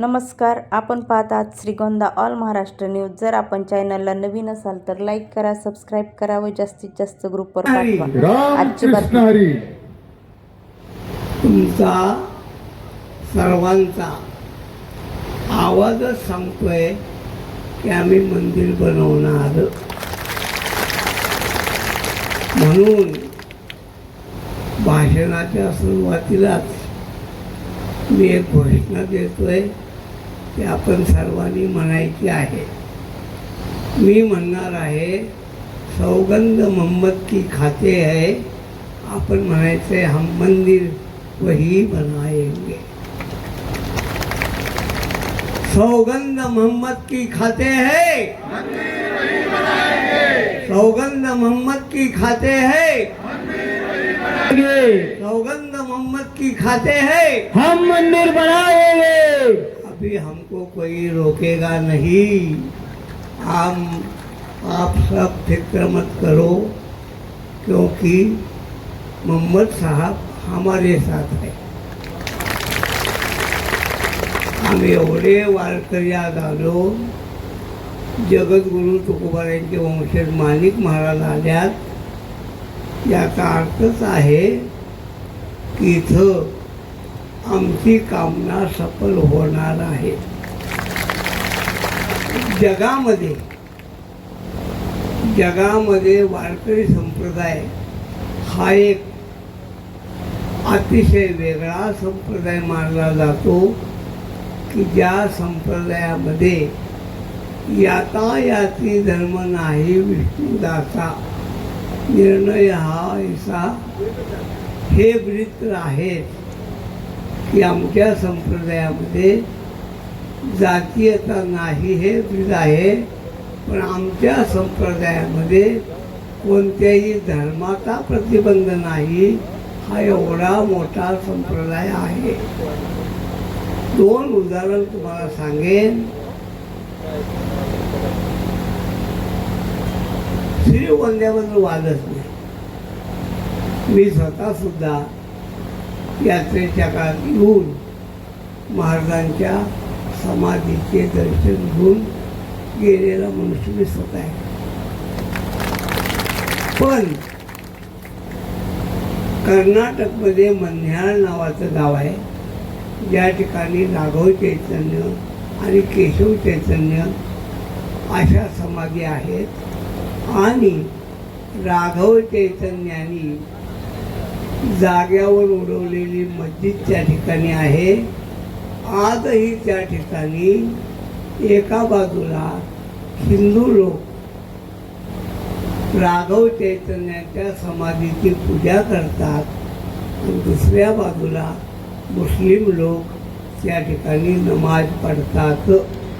नमस्कार आपण पाहत आहात श्रीगोंदा ऑल महाराष्ट्र न्यूज. जर आपण चॅनलला नवीन असाल तर लाईक करा सबस्क्राईब करा व जास्तीत जास्त ग्रुपवर पाठवा. आजची रामकृष्ण बातमी. हरी. तुमचा सर्वांचा आवाजच सांगतोय की आम्ही मंदिर बनवणार. म्हणून भाषणाच्या सुरुवातीलाच मी एक घोषणा देतोय. की आपण सर्वांनी म्हणायची आहे. मी म्हणणार आहे, सौगंध मोहम्मद की खाते है, आपण म्हणायचे, हम मंदिर वही बनाएँगे. सौगंध मोहम्मद की खाते है, सौगंध मोहम्मद की खाते है, सौगंध मोहम्मद की खाते है, हम मंदिर बनाएँगे। अभी हमको कोई रोकेगा नहीं। हम आप सब फिक्र मत करो क्योंकि मोहम्मद साहब हमारे साथ है। आम्ही एवढे वारकऱ्यात आलो जगद्गुरु तुकोबारांचे वंशज माणिक महाराज आल्यात याचा अर्थच आहे की इथं आमची कामना सफल होणार आहे. जगामध्ये जगामध्ये वारकरी संप्रदाय हा एक अतिशय वेगळा संप्रदाय मानला जातो की ज्या संप्रदायामध्ये यातायाती धर्म नाही विष्णुदासा निर्णय हा ऐसा हे वृत्त आहेत की आमच्या संप्रदायामध्ये जातीयता नाही हे वृत्त आहे. पण आमच्या संप्रदायामध्ये कोणत्याही धर्माचा प्रतिबंध नाही हा एवढा मोठा संप्रदाय आहे. दोन उदाहरण तुम्हाला सांगेन. श्रीवंद्याबद्दल वादच नाही. मी स्वतः सुद्धा यात्रेच्या काळात येऊन महाराजांच्या समाधीचे दर्शन घेऊन गेलेला मनुष्य दिसत आहे. पण कर्नाटकमध्ये मन्याळ नावाचं गाव आहे. ज्या ठिकाणी राघव चैतन्य आणि केशव चैतन्य अशा समाधी आहेत. आणि राघव चैतन्यानी जाग्यावर उडवलेली मस्जिद त्या ठिकाणी आहे. आजही त्या ठिकाणी एका बाजूला हिंदू लोक राघव चैतन्याच्या समाधीची पूजा करतात आणि दुसऱ्या बाजूला मुस्लिम लोक त्या ठिकाणी नमाज पडतात